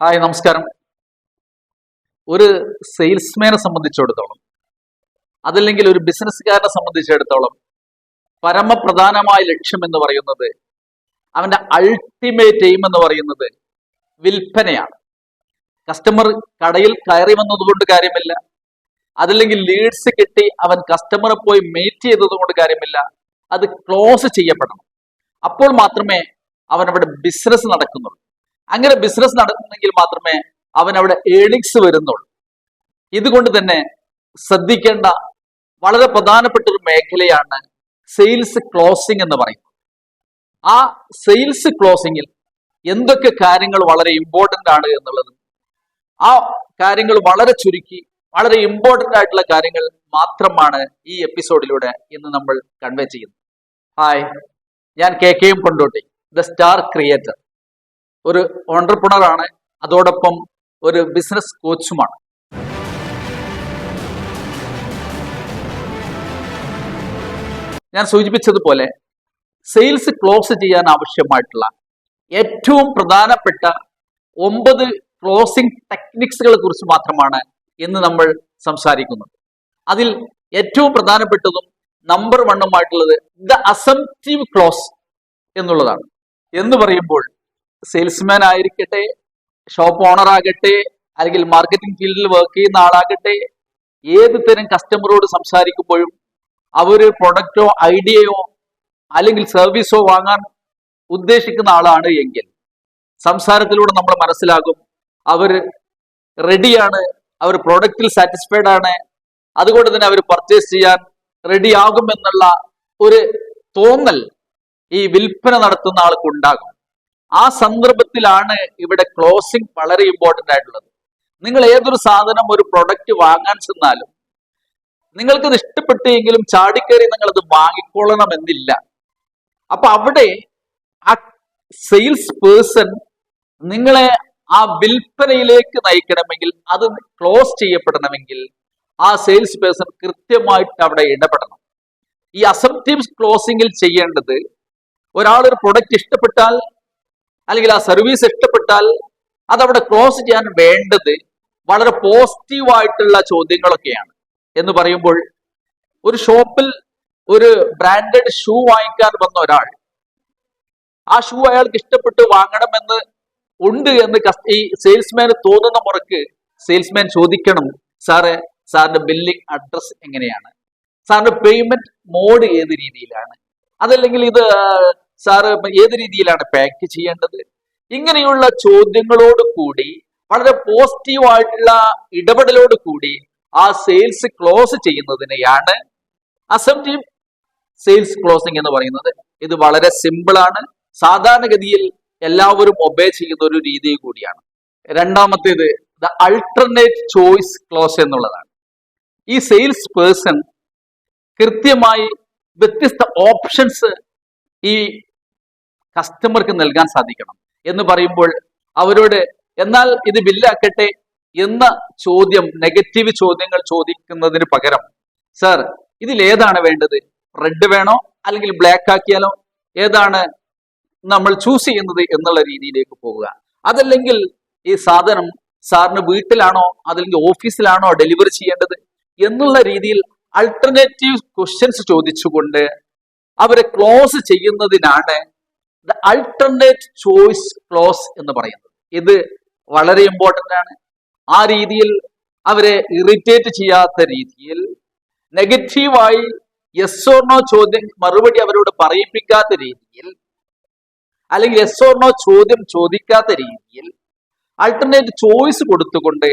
Hi നമസ്കാരം. ഒരു സെയിൽസ്മാനെ സംബന്ധിച്ചിടത്തോളം അതല്ലെങ്കിൽ ഒരു ബിസിനസ്സുകാരനെ സംബന്ധിച്ചിടത്തോളം പരമപ്രധാനമായ ലക്ഷ്യം എന്ന് പറയുന്നത് അവന്റെ അൾട്ടിമേറ്റ് എയിം എന്ന് പറയുന്നത് വിൽപ്പനയാണ്. കസ്റ്റമർ കടയിൽ കയറി വന്നതുകൊണ്ട് കാര്യമില്ല. അതല്ലെങ്കിൽ ലീഡ്സ് കിട്ടി അവൻ കസ്റ്റമറെ പോയി മീറ്റ് ചെയ്തത് കൊണ്ട് കാര്യമില്ല. അത് ക്ലോസ് ചെയ്യപ്പെടണം. അപ്പോൾ മാത്രമേ അവൻ അവിടെ ബിസിനസ് നടക്കുന്നുള്ളൂ. അങ്ങനെ ബിസിനസ് നടക്കുന്നെങ്കിൽ മാത്രമേ അവൻ അവിടെ ഏണിങ്സ് വരുന്നുള്ളൂ. ഇതുകൊണ്ട് തന്നെ ശ്രദ്ധിക്കേണ്ട വളരെ പ്രധാനപ്പെട്ട ഒരു മേഖലയാണ് സെയിൽസ് ക്ലോസിംഗ് എന്ന് പറയുന്നത്. ആ സെയിൽസ് ക്ലോസിംഗിൽ എന്തൊക്കെ കാര്യങ്ങൾ വളരെ ഇമ്പോർട്ടന്റ് ആണ് എന്നുള്ളത് ആ കാര്യങ്ങൾ വളരെ ചുരുക്കി വളരെ ഇമ്പോർട്ടന്റ് ആയിട്ടുള്ള കാര്യങ്ങൾ മാത്രമാണ് ഈ എപ്പിസോഡിലൂടെ ഇന്ന് നമ്മൾ കൺവേ ചെയ്യുന്നത്. ഹായ് ഞാൻ K K M Kondotty the star creator ഒരു ഓണ്ടർപ്രണറാണ് അതോടൊപ്പം ഒരു ബിസിനസ് കോച്ചുമാണ് ഞാൻ സൂചിപ്പിച്ചതുപോലെ സെയിൽസ് ക്ലോസ് ചെയ്യാൻ ആവശ്യമായിട്ടുള്ള ഏറ്റവും പ്രധാനപ്പെട്ട ഒമ്പത് ക്ലോസിംഗ് ടെക്നിക്സുകളെ കുറിച്ച് മാത്രമാണ് ഇന്ന് നമ്മൾ സംസാരിക്കുന്നത്. അതിൽ ഏറ്റവും പ്രധാനപ്പെട്ടതും നമ്പർ വണ്ണുമായിട്ടുള്ളത് ദ അസംറ്റീവ് ക്ലോസ് എന്നുള്ളതാണ്. എന്ന് പറയുമ്പോൾ സെയിൽസ്മാൻ ആയിരിക്കട്ടെ ഷോപ്പ് ഓണർ ആകട്ടെ അല്ലെങ്കിൽ മാർക്കറ്റിംഗ് ഫീൽഡിൽ വർക്ക് ചെയ്യുന്ന ആളാകട്ടെ ഏത് തരം കസ്റ്റമറോട് സംസാരിക്കുമ്പോഴും അവർ പ്രൊഡക്റ്റോ ഐഡിയയോ അല്ലെങ്കിൽ സർവീസോ വാങ്ങാൻ ഉദ്ദേശിക്കുന്ന ആളാണ് എങ്കിൽ സംസാരത്തിലൂടെ നമ്മൾ മനസ്സിലാകും അവർ റെഡിയാണ് അവർ പ്രൊഡക്റ്റിൽ സാറ്റിസ്ഫൈഡ് ആണ് അതുകൊണ്ട് തന്നെ അവർ പർച്ചേസ് ചെയ്യാൻ റെഡിയാകും എന്നുള്ള ഒരു തോന്നൽ ഈ വിൽപ്പന നടത്തുന്ന ആൾക്ക് ഉണ്ടാകും. ആ സന്ദർഭത്തിലാണ് ഇവിടെ ക്ലോസിംഗ് വളരെ ഇമ്പോർട്ടന്റ് ആയിട്ടുള്ളത്. നിങ്ങൾ ഏതൊരു സാധനം ഒരു പ്രൊഡക്റ്റ് വാങ്ങാൻ ചെന്നാലും നിങ്ങൾക്ക് ഇത് ഇഷ്ടപ്പെട്ടെങ്കിലും ചാടിക്കയറി നിങ്ങൾ അത് വാങ്ങിക്കൊള്ളണമെന്നില്ല. അപ്പൊ അവിടെ ആ സെയിൽസ് പേഴ്സൺ നിങ്ങളെ ആ വിൽപ്പനയിലേക്ക് നയിക്കണമെങ്കിൽ അത് ക്ലോസ് ചെയ്യപ്പെടണമെങ്കിൽ ആ സെയിൽസ് പേഴ്സൺ കൃത്യമായിട്ട് അവിടെ ഇടപെടണം. ഈ അസപ്റ്റീവ് ക്ലോസിംഗിൽ ചെയ്യേണ്ടത് ഒരാൾ ഒരു പ്രൊഡക്റ്റ് ഇഷ്ടപ്പെട്ടാൽ അല്ലെങ്കിൽ ആ സർവീസ് ഇഷ്ടപ്പെട്ടാൽ അതവിടെ ക്ലോസ് ചെയ്യാൻ വേണ്ടത് വളരെ പോസിറ്റീവായിട്ടുള്ള ചോദ്യങ്ങളൊക്കെയാണ്. എന്ന് പറയുമ്പോൾ ഒരു ഷോപ്പിൽ ഒരു ബ്രാൻഡഡ് ഷൂ വാങ്ങിക്കാൻ വന്ന ഒരാൾ ആ ഷൂ അയാൾക്ക് ഇഷ്ടപ്പെട്ട് വാങ്ങണമെന്ന് ഉണ്ട് എന്ന് ഈ സെയിൽസ്മാന് തോന്നുന്ന മുറക്ക് സെയിൽസ്മാൻ ചോദിക്കണം സാറ് സാറിന്റെ ബില്ലിംഗ് അഡ്രസ് എങ്ങനെയാണ്? സാറിന്റെ പേയ്മെന്റ് മോഡ് ഏത് രീതിയിലാണ്? അതല്ലെങ്കിൽ ഇത് സാറ് ഏത് രീതിയിലാണ് പാക്ക് ചെയ്യേണ്ടത്? ഇങ്ങനെയുള്ള ചോദ്യങ്ങളോട് കൂടി വളരെ പോസിറ്റീവായിട്ടുള്ള ഇടപെടലോട് കൂടി ആ സെയിൽസ് ക്ലോസ് ചെയ്യുന്നതിനെയാണ് അസംറ്റീവ് സെയിൽസ് ക്ലോസിംഗ് എന്ന് പറയുന്നത്. ഇത് വളരെ സിമ്പിൾ ആണ്. സാധാരണഗതിയിൽ എല്ലാവരും ഒബേ ചെയ്യുന്ന ഒരു രീതി കൂടിയാണ്. രണ്ടാമത്തേത് ദ അൾട്ടർനേറ്റ് ചോയ്സ് ക്ലോസ് എന്നുള്ളതാണ്. ഈ സെയിൽസ് പേഴ്സൺ കൃത്യമായി വ്യത്യസ്ത ഓപ്ഷൻസ് ഈ കസ്റ്റമർക്ക് നൽകാൻ സാധിക്കണം എന്ന് പറയുമ്പോൾ അവരോട് എന്നാൽ ഇത് ബില്ലാക്കട്ടെ എന്ന ചോദ്യം നെഗറ്റീവ് ചോദ്യങ്ങൾ ചോദിക്കുന്നതിന് പകരം സർ ഇതിൽ ഏതാണ് വേണ്ടത്? റെഡ് വേണോ? അല്ലെങ്കിൽ ബ്ലാക്ക് ആക്കിയാലോ? ഏതാണ് നമ്മൾ ചൂസ് ചെയ്യുന്നത്? എന്നുള്ള രീതിയിലേക്ക് പോവുക. അതല്ലെങ്കിൽ ഈ സാധനം സാറിന് വീട്ടിലാണോ? അതല്ലെങ്കിൽ ഓഫീസിലാണോ ഡെലിവറി ചെയ്യേണ്ടത്? എന്നുള്ള രീതിയിൽ അൾട്ടർനേറ്റീവ് ക്വസ്റ്റ്യൻസ് ചോദിച്ചുകൊണ്ട് അവരെ ക്ലോസ് ചെയ്യുന്നതിനാണ് ദ അൾട്ടർനേറ്റ് ചോയ്സ് ക്ലോസ് എന്ന് പറയുന്നത്. ഇത് വളരെ ഇമ്പോർട്ടന്റ് ആണ്. ആ രീതിയിൽ അവരെ ഇറിറ്റേറ്റ് ചെയ്യാത്ത രീതിയിൽ നെഗറ്റീവായി യെസ് ഓർ നോ ചോദ്യം മറുപടി അവരോട് പറയിപ്പിക്കാത്ത രീതിയിൽ അല്ലെങ്കിൽ യെസ് ഓർ നോ ചോദ്യം ചോദിക്കാത്ത രീതിയിൽ അൾട്ടർനേറ്റ് ചോയ്സ് കൊടുത്തുകൊണ്ട്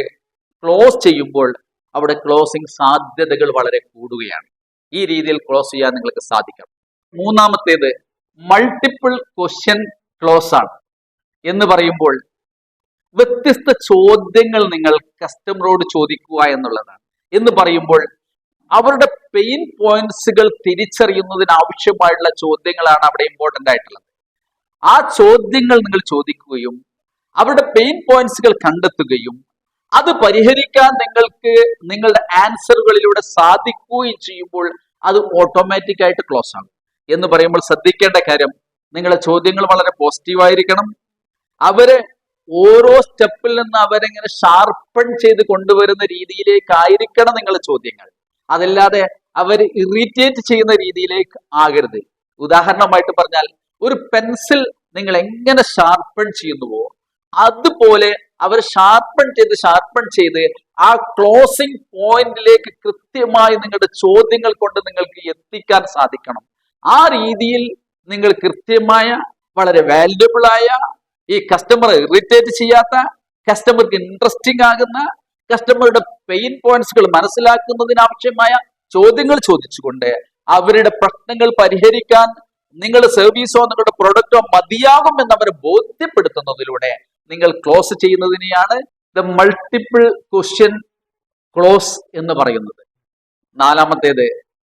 ക്ലോസ് ചെയ്യുമ്പോൾ അവിടെ ക്ലോസിംഗ് സാധ്യതകൾ വളരെ കൂടുകയാണ്. ഈ രീതിയിൽ ക്ലോസ് ചെയ്യാൻ നിങ്ങൾക്ക് സാധിക്കണം. മൂന്നാമത്തേത് മൾട്ടിപ്പിൾ ക്വസ്റ്റ്യൻ ക്ലോസ് ആണ്. എന്ന് പറയുമ്പോൾ വ്യത്യസ്ത ചോദ്യങ്ങൾ നിങ്ങൾ കസ്റ്റമറോട് ചോദിക്കുക എന്നുള്ളതാണ്. എന്ന് പറയുമ്പോൾ അവരുടെ പെയിൻ പോയിന്റ്സുകൾ തിരിച്ചറിയുന്നതിന് ആവശ്യമായിട്ടുള്ള ചോദ്യങ്ങളാണ് അവിടെ ഇമ്പോർട്ടന്റ് ആയിട്ടുള്ളത്. ആ ചോദ്യങ്ങൾ നിങ്ങൾ ചോദിക്കുകയും അവരുടെ പെയിൻ പോയിന്റ്സുകൾ കണ്ടെത്തുകയും അത് പരിഹരിക്കാൻ നിങ്ങൾക്ക് നിങ്ങളുടെ ആൻസറുകളിലൂടെ സാധിക്കുകയും ചെയ്യുമ്പോൾ അത് ഓട്ടോമാറ്റിക് ആയിട്ട് ക്ലോസ് ആണ്. എന്ന് പറയുമ്പോൾ ശ്രദ്ധിക്കേണ്ട കാര്യം നിങ്ങളുടെ ചോദ്യങ്ങൾ വളരെ പോസിറ്റീവ് ആയിരിക്കണം. അവരെ ഓരോ സ്റ്റെപ്പിൽ നിന്ന് അവരെങ്ങനെ ഷാർപ്പൺ ചെയ്ത് കൊണ്ടുവരുന്ന രീതിയിലേക്കായിരിക്കണം നിങ്ങളുടെ ചോദ്യങ്ങൾ. അതല്ലാതെ അവർ ഇറിറ്റേറ്റ് ചെയ്യുന്ന രീതിയിലേക്ക് ആകരുത്. ഉദാഹരണമായിട്ട് പറഞ്ഞാൽ ഒരു പെൻസിൽ നിങ്ങൾ എങ്ങനെ ഷാർപ്പൺ ചെയ്യുന്നുവോ അതുപോലെ അവർ ഷാർപ്പൺ ചെയ്ത് ഷാർപ്പൺ ചെയ്ത് ആ ക്ലോസിംഗ് പോയിന്റിലേക്ക് കൃത്യമായി നിങ്ങളുടെ ചോദ്യങ്ങൾ കൊണ്ട് നിങ്ങൾക്ക് എത്തിക്കാൻ സാധിക്കണം. ആ രീതിയിൽ നിങ്ങൾ കൃത്യമായ വളരെ വാല്യുബിൾ ആയ ഈ കസ്റ്റമർ ഇറിറ്റേറ്റ് ചെയ്യാത്ത കസ്റ്റമർക്ക് ഇൻട്രസ്റ്റിംഗ് ആകുന്ന കസ്റ്റമറുടെ പെയിൻ പോയിന്റ്സുകൾ മനസ്സിലാക്കുന്നതിന് ആവശ്യമായ ചോദ്യങ്ങൾ ചോദിച്ചുകൊണ്ട് അവരുടെ പ്രശ്നങ്ങൾ പരിഹരിക്കാൻ നിങ്ങളുടെ സർവീസോ നിങ്ങളുടെ പ്രൊഡക്റ്റോ മതിയാകും എന്ന് അവരെ ബോധ്യപ്പെടുത്തുന്നതിലൂടെ നിങ്ങൾ ക്ലോസ് ചെയ്യുന്നതിനെയാണ് ദ മൾട്ടിപ്പിൾ ക്വസ്റ്റ്യൻ ക്ലോസ് എന്ന് പറയുന്നത്. നാലാമത്തേത്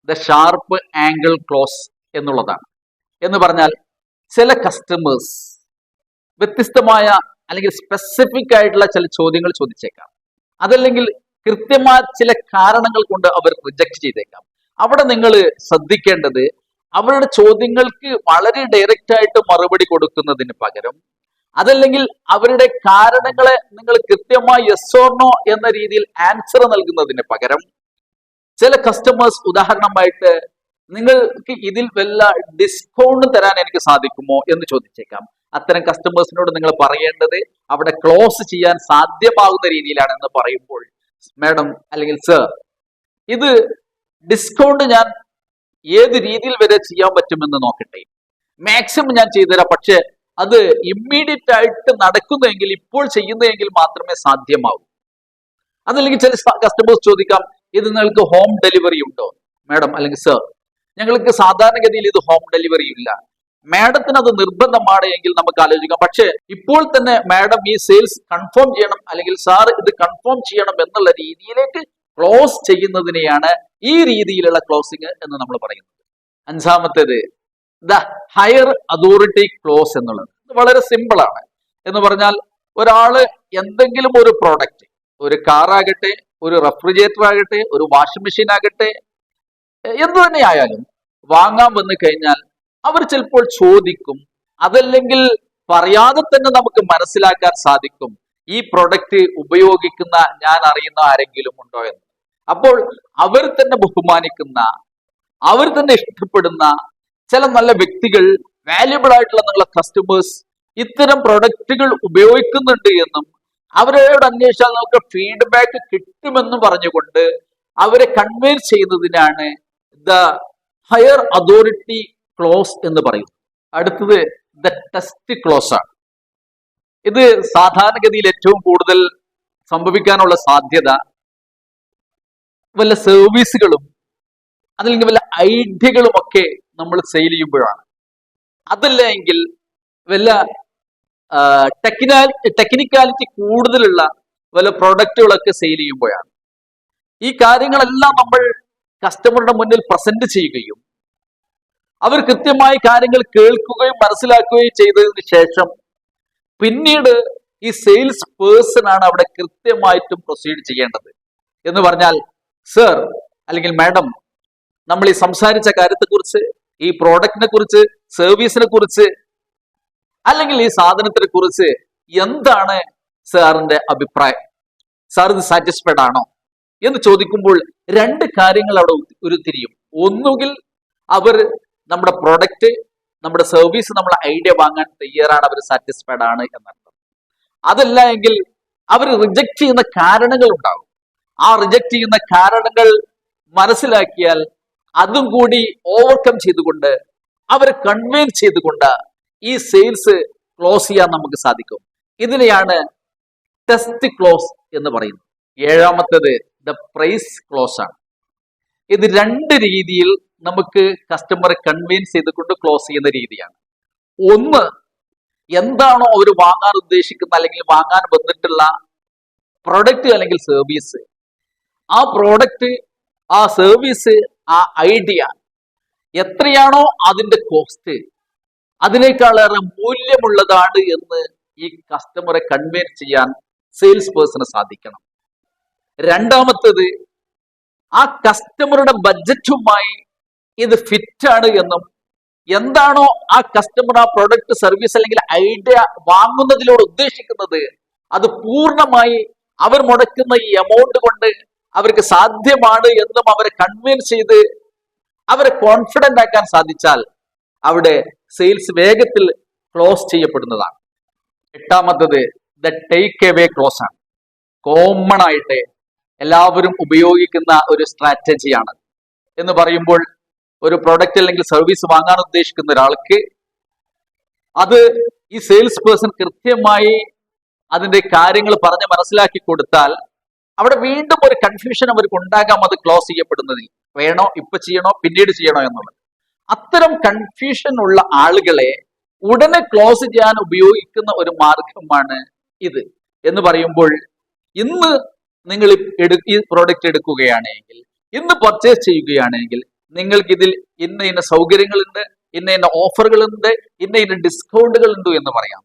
ദ ഷാർപ്പ് ആംഗിൾ ക്ലോസ് എന്നുള്ളതാണ്. എന്ന് പറഞ്ഞാൽ ചില കസ്റ്റമേഴ്സ് വ്യത്യസ്തമായ അല്ലെങ്കിൽ സ്പെസിഫിക് ആയിട്ടുള്ള ചില ചോദ്യങ്ങൾ ചോദിച്ചേക്കാം. അതല്ലെങ്കിൽ കൃത്യമായ ചില കാരണങ്ങൾ കൊണ്ട് അവർ റിജക്ട് ചെയ്തേക്കാം. അവിടെ നിങ്ങൾ ശ്രദ്ധിക്കേണ്ടത് അവരുടെ ചോദ്യങ്ങൾക്ക് വളരെ ഡയറക്റ്റ് ആയിട്ട് മറുപടി കൊടുക്കുന്നതിന് പകരം അതല്ലെങ്കിൽ അവരുടെ കാരണങ്ങളെ നിങ്ങൾ കൃത്യമായി യെസ് ഓർ നോ എന്ന രീതിയിൽ ആൻസർ നൽകുന്നതിന് പകരം ചില കസ്റ്റമേഴ്സ് ഉദാഹരണമായിട്ട് നിങ്ങൾക്ക് ഇതിൽ വല്ല ഡിസ്കൗണ്ട് തരാൻ എനിക്ക് സാധിക്കുമോ എന്ന് ചോദിച്ചേക്കാം. അത്തരം കസ്റ്റമേഴ്സിനോട് നിങ്ങൾ പറയേണ്ടത് അവിടെ ക്ലോസ് ചെയ്യാൻ സാധ്യമാകുന്ന രീതിയിലാണെന്ന് പറയുമ്പോൾ മാഡം അല്ലെങ്കിൽ സർ ഇത് ഡിസ്കൗണ്ട് ഞാൻ ഏത് രീതിയിൽ വരെ ചെയ്യാൻ പറ്റുമെന്ന് നോക്കട്ടെ. മാക്സിമം ഞാൻ ചെയ്തുതരാം. പക്ഷെ അത് ഇമ്മീഡിയറ്റ് ആയിട്ട് നടക്കുന്നെങ്കിൽ ഇപ്പോൾ ചെയ്യുന്നതെങ്കിൽ മാത്രമേ സാധ്യമാവൂ. അതല്ലെങ്കിൽ ചില കസ്റ്റമേഴ്സ് ചോദിക്കാം ഇത് നിങ്ങൾക്ക് ഹോം ഡെലിവറി ഉണ്ടോ? മാഡം അല്ലെങ്കിൽ സർ ഞങ്ങൾക്ക് സാധാരണഗതിയിൽ ഇത് ഹോം ഡെലിവറി ഇല്ല. മാഡത്തിന് അത് നിർബന്ധമാണ് എങ്കിൽ നമുക്ക് ആലോചിക്കാം. പക്ഷേ ഇപ്പോൾ തന്നെ മാഡം ഈ സെയിൽസ് കൺഫേം ചെയ്യണം അല്ലെങ്കിൽ സാർ ഇത് കൺഫേം ചെയ്യണം എന്നുള്ള രീതിയിലേക്ക് ക്ലോസ് ചെയ്യുന്നതിനെയാണ് ഈ രീതിയിലുള്ള ക്ലോസിങ് എന്ന് നമ്മൾ പറയുന്നത്. അഞ്ചാമത്തേത് ദ ഹയർ അതോറിറ്റി ക്ലോസ് എന്നുള്ളത്. വളരെ സിമ്പിളാണ് എന്ന് പറഞ്ഞാൽ ഒരാൾ എന്തെങ്കിലും ഒരു പ്രോഡക്റ്റ് ഒരു കാറാകട്ടെ ഒരു റെഫ്രിജറേറ്റർ ആകട്ടെ ഒരു വാഷിംഗ് മെഷീൻ ആകട്ടെ എന്തു തന്നെ ആയാലും വാങ്ങാൻ വന്നു കഴിഞ്ഞാൽ അവർ ചിലപ്പോൾ ചോദിക്കും. അതല്ലെങ്കിൽ പറയാതെ തന്നെ നമുക്ക് മനസ്സിലാക്കാൻ സാധിക്കും ഈ പ്രൊഡക്റ്റ് ഉപയോഗിക്കുന്ന ഞാൻ അറിയുന്ന ആരെങ്കിലും ഉണ്ടോ എന്ന്. അപ്പോൾ അവർ തന്നെ ബഹുമാനിക്കുന്ന അവർ തന്നെ ഇഷ്ടപ്പെടുന്ന ചില നല്ല വ്യക്തികൾ വാല്യുബിൾ ആയിട്ടുള്ള നിങ്ങളുടെ കസ്റ്റമേഴ്സ് ഇത്തരം പ്രൊഡക്റ്റുകൾ ഉപയോഗിക്കുന്നുണ്ട് എന്നും അവരോട് അന്വേഷിച്ചാൽ നമുക്ക് ഫീഡ്ബാക്ക് കിട്ടുമെന്നും പറഞ്ഞുകൊണ്ട് അവരെ കൺവേർ ചെയ്യുന്നതിനാണ് ദ ഹയർ അതോറിറ്റി ക്ലോസ് എന്ന് പറയും. അടുത്തത് ദ ടെസ്റ്റ് ക്ലോസ് ആണ്. ഇത് സാധാരണഗതിയിൽ ഏറ്റവും കൂടുതൽ സംഭവിക്കാനുള്ള സാധ്യത വല്ല സർവീസുകളും അതല്ലെങ്കിൽ വല്ല ഐഡിയകളും ഒക്കെ നമ്മൾ സെയിൽ ചെയ്യുമ്പോഴാണ്. അതല്ല എങ്കിൽ വല്ല ടെക്നിക്കാലിറ്റി ടെക്നിക്കാലിറ്റി കൂടുതലുള്ള വല്ല പ്രൊഡക്റ്റുകളൊക്കെ സെയിൽ ചെയ്യുമ്പോഴാണ്. ഈ കാര്യങ്ങളെല്ലാം നമ്മൾ കസ്റ്റമറുടെ മുന്നിൽ പ്രസന്റ് ചെയ്യുകയും അവർ കൃത്യമായി കാര്യങ്ങൾ കേൾക്കുകയും മനസ്സിലാക്കുകയും ചെയ്തതിന് ശേഷം പിന്നീട് ഈ സെയിൽസ് പേഴ്സൺ ആണ് അവിടെ കൃത്യമായിട്ടും പ്രൊസീഡ് ചെയ്യേണ്ടത്. എന്ന് പറഞ്ഞാൽ സർ അല്ലെങ്കിൽ മാഡം നമ്മൾ ഈ സംസാരിച്ച കാര്യത്തെക്കുറിച്ച് ഈ പ്രോഡക്റ്റിനെ കുറിച്ച് സർവീസിനെ കുറിച്ച് അല്ലെങ്കിൽ ഈ സാധനത്തിനെ കുറിച്ച് എന്താണ് സാറിന്റെ അഭിപ്രായം? സാർ ഇത് സാറ്റിസ്ഫൈഡ് ആണോ? എന്ന് ചോദിക്കുമ്പോൾ രണ്ട് കാര്യങ്ങൾ അവിടെ ഉരുത്തിരിയും. ഒന്നുകിൽ അവർ നമ്മുടെ പ്രൊഡക്റ്റ് നമ്മുടെ സർവീസ് നമ്മളെ ഐഡിയ വാങ്ങാൻ തയ്യാറാണ് അവർ സാറ്റിസ്ഫൈഡ് ആണ് എന്നർത്ഥം. അതല്ല എങ്കിൽ അവർ റിജക്ട് ചെയ്യുന്ന കാരണങ്ങൾ ഉണ്ടാകും ആ റിജക്ട് ചെയ്യുന്ന കാരണങ്ങൾ മനസ്സിലാക്കിയാൽ അതും കൂടി ഓവർകം ചെയ്തുകൊണ്ട് അവരെ കൺവിൻസ് ചെയ്തുകൊണ്ട് ഈ സെയിൽസ് ക്ലോസ് ചെയ്യാൻ നമുക്ക് സാധിക്കും. ഇതിനെയാണ് ടെസ്റ്റ് ക്ലോസ് എന്ന് പറയുന്നത്. ഏഴാമത്തേത് ദ പ്രൈസ് ക്ലോസ് ആണ്. ഇത് രണ്ട് രീതിയിൽ നമുക്ക് കസ്റ്റമറെ കൺവീൻസ് ചെയ്തുകൊണ്ട് ക്ലോസ് ചെയ്യുന്ന രീതിയാണ്. ഒന്ന് എന്താണോ അവർ വാങ്ങാൻ ഉദ്ദേശിക്കുന്ന അല്ലെങ്കിൽ വാങ്ങാൻ വന്നിട്ടുള്ള പ്രൊഡക്റ്റ് അല്ലെങ്കിൽ സർവീസ് ആ പ്രോഡക്റ്റ് ആ സർവീസ് ആ ഐഡിയ എത്രയാണോ അതിന്റെ കോസ്റ്റ് അതിനേക്കാളേറെ മൂല്യമുള്ളതാണ് എന്ന് ഈ കസ്റ്റമറെ കൺവിൻസ് ചെയ്യാൻ സെയിൽസ് പേഴ്സണ് സാധിക്കണം. രണ്ടാമത്തത് ആ കസ്റ്റമറുടെ ബഡ്ജറ്റുമായി ഇത് ഫിറ്റ് ആണ് എന്നും എന്താണോ ആ കസ്റ്റമർ ആ പ്രൊഡക്റ്റ് സർവീസ് അല്ലെങ്കിൽ ഐഡിയ വാങ്ങുന്നതിലൂടെ ഉദ്ദേശിക്കുന്നത് അത് പൂർണമായി അവർ മുടക്കുന്ന ഈ എമൗണ്ട് കൊണ്ട് അവർക്ക് സാധ്യമാണ് എന്നും അവരെ കൺവിൻസ് ചെയ്ത് അവരെ കോൺഫിഡന്റ് ആക്കാൻ സാധിച്ചാൽ അവിടെ സെയിൽസ് വേഗത്തിൽ ക്ലോസ് ചെയ്യപ്പെടുന്നതാണ്. എട്ടാമത്തത് ദ ടേക്ക് എവേ ക്ലോസ് ആണ്. കോമൺ ആയിട്ട് എല്ലാവരും ഉപയോഗിക്കുന്ന ഒരു സ്ട്രാറ്റജിയാണ് എന്ന് പറയുമ്പോൾ ഒരു പ്രോഡക്റ്റ് അല്ലെങ്കിൽ സർവീസ് വാങ്ങാൻ ഉദ്ദേശിക്കുന്ന ഒരാൾക്ക് അത് ഈ സെയിൽസ് പേഴ്സൺ കൃത്യമായി അതിന്റെ കാര്യങ്ങൾ പറഞ്ഞ് മനസ്സിലാക്കി കൊടുത്താൽ അവിടെ വീണ്ടും ഒരു കൺഫ്യൂഷൻ അവർക്ക് ഉണ്ടാകാം അത് ക്ലോസ് ചെയ്യപ്പെടുന്നതിൽ. വേണോ? ഇപ്പൊ ചെയ്യണോ? പിന്നീട് ചെയ്യണോ എന്നുള്ളത്. അത്തരം കൺഫ്യൂഷൻ ഉള്ള ആളുകളെ ഉടനെ ക്ലോസ് ചെയ്യാൻ ഉപയോഗിക്കുന്ന ഒരു മാർഗമാണ് ഇത്. എന്ന് പറയുമ്പോൾ ഇന്ന് നിങ്ങൾ ഈ പ്രോഡക്റ്റ് എടുക്കുകയാണെങ്കിൽ ഇന്ന് പർച്ചേസ് ചെയ്യുകയാണെങ്കിൽ നിങ്ങൾക്ക് ഇതിൽ ഇന്ന ഇന്ന സൗകര്യങ്ങളുണ്ട് ഇന്ന ഇന്ന ഓഫറുകളുണ്ട് ഇന്ന ഇന്ന ഡിസ്കൗണ്ടുകൾ ഉണ്ട് എന്ന് പറയാം.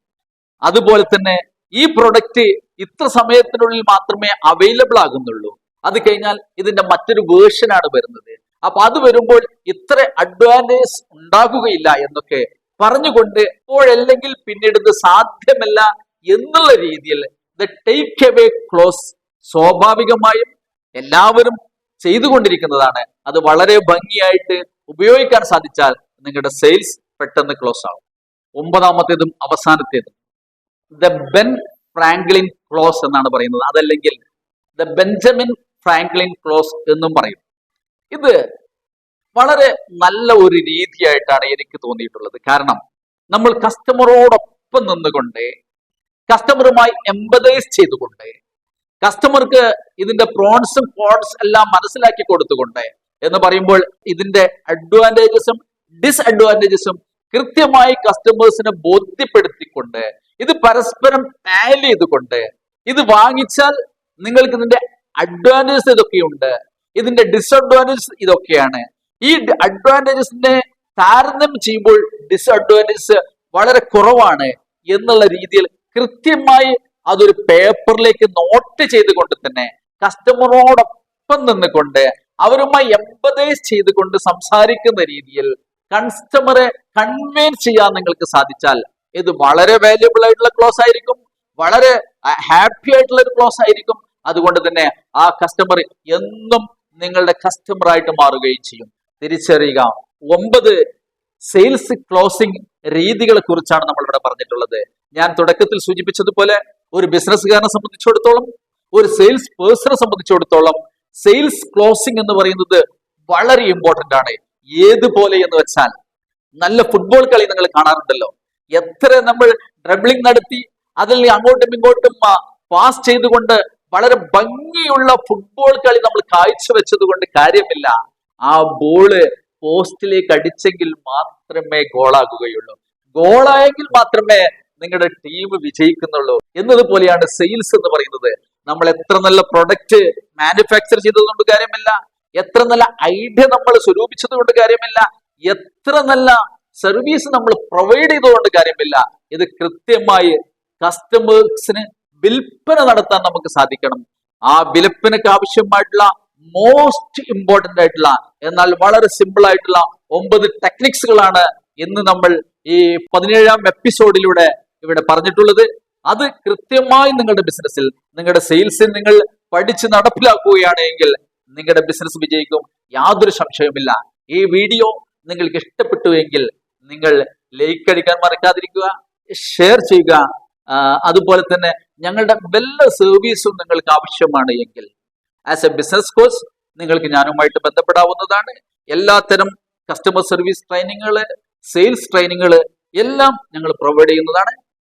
അതുപോലെ തന്നെ ഈ പ്രൊഡക്റ്റ് ഇത്ര സമയത്തിനുള്ളിൽ മാത്രമേ അവൈലബിൾ ആകുന്നുള്ളൂ. അത് കഴിഞ്ഞാൽ ഇതിന്റെ മറ്റൊരു വേർഷൻ ആണ് വരുന്നത്. അപ്പൊ അത് വരുമ്പോൾ ഇത്ര അഡ്വാന്റേജ് ഉണ്ടാകുകയില്ല എന്നൊക്കെ പറഞ്ഞുകൊണ്ട് ഇപ്പോഴല്ലെങ്കിൽ പിന്നീട് സാധ്യമല്ല എന്നുള്ള രീതിയിൽ ദ ടേക്ക് എവേ ക്ലോസ് സ്വാഭാവികമായും എല്ലാവരും ചെയ്തുകൊണ്ടിരിക്കുന്നതാണ്. അത് വളരെ ഭംഗിയായിട്ട് ഉപയോഗിക്കാൻ സാധിച്ചാൽ നിങ്ങളുടെ സെയിൽസ് പെട്ടെന്ന് ക്ലോസ് ആവും. ഒമ്പതാമത്തേതും അവസാനത്തേതും. ദ ബെൻ ഫ്രാങ്ക്ലിൻ ക്ലോസ് എന്നാണ് പറയുന്നത്. അതല്ലെങ്കിൽ ദ ബെഞ്ചമിൻ ഫ്രാങ്ക്ലിൻ ക്ലോസ് എന്നും പറയും. ഇത് വളരെ നല്ല ഒരു രീതിയായിട്ടാണ് എനിക്ക് തോന്നിയിട്ടുള്ളത്. കാരണം നമ്മൾ കസ്റ്റമറോടൊപ്പം നിന്നുകൊണ്ട് കസ്റ്റമറുമായി എംബതൈസ് ചെയ്തുകൊണ്ട് കസ്റ്റമർക്ക് ഇതിന്റെ പ്രോൺസും കോൺസ് എല്ലാം മനസ്സിലാക്കി കൊടുത്തുകൊണ്ട് എന്ന് പറയുമ്പോൾ ഇതിന്റെ അഡ്വാന്റേജസും ഡിസ്അഡ്വാന്റേജസും കൃത്യമായി കസ്റ്റമേഴ്സിനെ ബോധ്യപ്പെടുത്തിക്കൊണ്ട് ഇത് പരസ്പരം ടാലി ചെയ്തുകൊണ്ട് ഇത് വാങ്ങിച്ചാൽ നിങ്ങൾക്ക് ഇതിന്റെ അഡ്വാന്റേജസ് ഇതൊക്കെയുണ്ട് ഇതിന്റെ ഡിസ്അഡ്വാന്റേജസ് ഇതൊക്കെയാണ്. ഈ അഡ്വാന്റേജസിനെ താരതമ്യം ചെയ്യുമ്പോൾ ഡിസ്അഡ്വാന്റേജസ് വളരെ കുറവാണ് എന്നുള്ള രീതിയിൽ കൃത്യമായി അതൊരു പേപ്പറിലേക്ക് നോട്ട് ചെയ്തുകൊണ്ട് തന്നെ കസ്റ്റമറോടൊപ്പം നിന്നുകൊണ്ട് അവരുമായി എംപതൈസ് ചെയ്തുകൊണ്ട് സംസാരിക്കുന്ന രീതിയിൽ കസ്റ്റമറെ കൺവിൻസ് ചെയ്യാൻ നിങ്ങൾക്ക് സാധിച്ചാൽ ഇത് വളരെ വാല്യുബിൾ ആയിട്ടുള്ള ക്ലോസ് ആയിരിക്കും. വളരെ ഹാപ്പി ആയിട്ടുള്ള ഒരു ക്ലോസ് ആയിരിക്കും. അതുകൊണ്ട് തന്നെ ആ കസ്റ്റമർ എന്നും നിങ്ങളുടെ കസ്റ്റമർ ആയിട്ട് മാറുകയും ചെയ്യും. തിരിച്ചറിയുക. ഒമ്പത് സെയിൽസ് ക്ലോസിംഗ് രീതികളെ കുറിച്ചാണ് നമ്മൾ ഇവിടെ പറഞ്ഞിട്ടുള്ളത്. ഞാൻ തുടക്കത്തിൽ സൂചിപ്പിച്ചതുപോലെ ഒരു ബിസിനസ്സുകാരനെ സംബന്ധിച്ചിടത്തോളം ഒരു സെയിൽസ് പേഴ്സണെ സംബന്ധിച്ചിടത്തോളം സെയിൽസ് ക്ലോസിംഗ് എന്ന് പറയുന്നത് വളരെ ഇമ്പോർട്ടന്റ് ആണ്. ഏതുപോലെ എന്ന് വെച്ചാൽ നല്ല ഫുട്ബോൾ കളി നിങ്ങൾ കാണാറുണ്ടല്ലോ. എത്ര നമ്മൾ ഡ്രബിളിംഗ് നടത്തി അതിൽ അങ്ങോട്ടും ഇങ്ങോട്ടും പാസ് ചെയ്തുകൊണ്ട് വളരെ ഭംഗിയുള്ള ഫുട്ബോൾ കളി നമ്മൾ കാഴ്ചവെച്ചത് കൊണ്ട് കാര്യമില്ല. ആ ബോൾ പോസ്റ്റിലേക്ക് അടിച്ചെങ്കിൽ മാത്രമേ ഗോളാകുകയുള്ളൂ ഗോളായെങ്കിൽ മാത്രമേ നിങ്ങളുടെ ടീം വിജയിക്കുന്നുള്ളൂ. എന്നതുപോലെയാണ് സെയിൽസ് എന്ന് പറയുന്നത്. നമ്മൾ എത്ര നല്ല പ്രൊഡക്റ്റ് മാനുഫാക്ചർ ചെയ്തതുകൊണ്ട് കാര്യമില്ല. എത്ര നല്ല ഐഡിയ നമ്മൾ സ്വരൂപിച്ചത് കൊണ്ട് കാര്യമില്ല. എത്ര നല്ല സർവീസ് നമ്മൾ പ്രൊവൈഡ് ചെയ്തുകൊണ്ട് കാര്യമില്ല. ഇത് കൃത്യമായി കസ്റ്റമേഴ്സിന് വിൽപ്പന നടത്താൻ നമുക്ക് സാധിക്കണം. ആ വിൽപ്പനയ്ക്ക് ആവശ്യമായിട്ടുള്ള മോസ്റ്റ് ഇമ്പോർട്ടന്റ് ആയിട്ടുള്ള എന്നാൽ വളരെ സിമ്പിൾ ആയിട്ടുള്ള ഒമ്പത് ടെക്നിക്സുകളാണ് ഇന്ന് നമ്മൾ ഈ പതിനേഴാം എപ്പിസോഡിലൂടെ ഇവിടെ പറഞ്ഞിട്ടുള്ളത്. അത് കൃത്യമായി നിങ്ങളുടെ ബിസിനസ്സിൽ നിങ്ങളുടെ സെയിൽസിൽ നിങ്ങൾ പഠിച്ച് നടപ്പിലാക്കുകയാണെങ്കിൽ നിങ്ങളുടെ ബിസിനസ് വിജയിക്കും. യാതൊരു സംശയവുമില്ല. ഈ വീഡിയോ നിങ്ങൾക്ക് ഇഷ്ടപ്പെട്ടു എങ്കിൽ നിങ്ങൾ ലൈക്ക് അടിക്കാൻ മറക്കാതിരിക്കുക ഷെയർ ചെയ്യുക. അതുപോലെ തന്നെ ഞങ്ങളുടെ വല്ല സർവീസും നിങ്ങൾക്ക് ആവശ്യമാണ് എങ്കിൽ ആസ് എ ബിസിനസ് കോഴ്സ് നിങ്ങൾക്ക് ഞാനുമായിട്ട് ബന്ധപ്പെടാവുന്നതാണ്. എല്ലാത്തരം കസ്റ്റമർ സർവീസ് ട്രെയിനിങ്ങുകൾ സെയിൽസ് ട്രെയിനിങ്ങുകൾ എല്ലാം ഞങ്ങൾ പ്രൊവൈഡ് ചെയ്യുന്നതാണ്.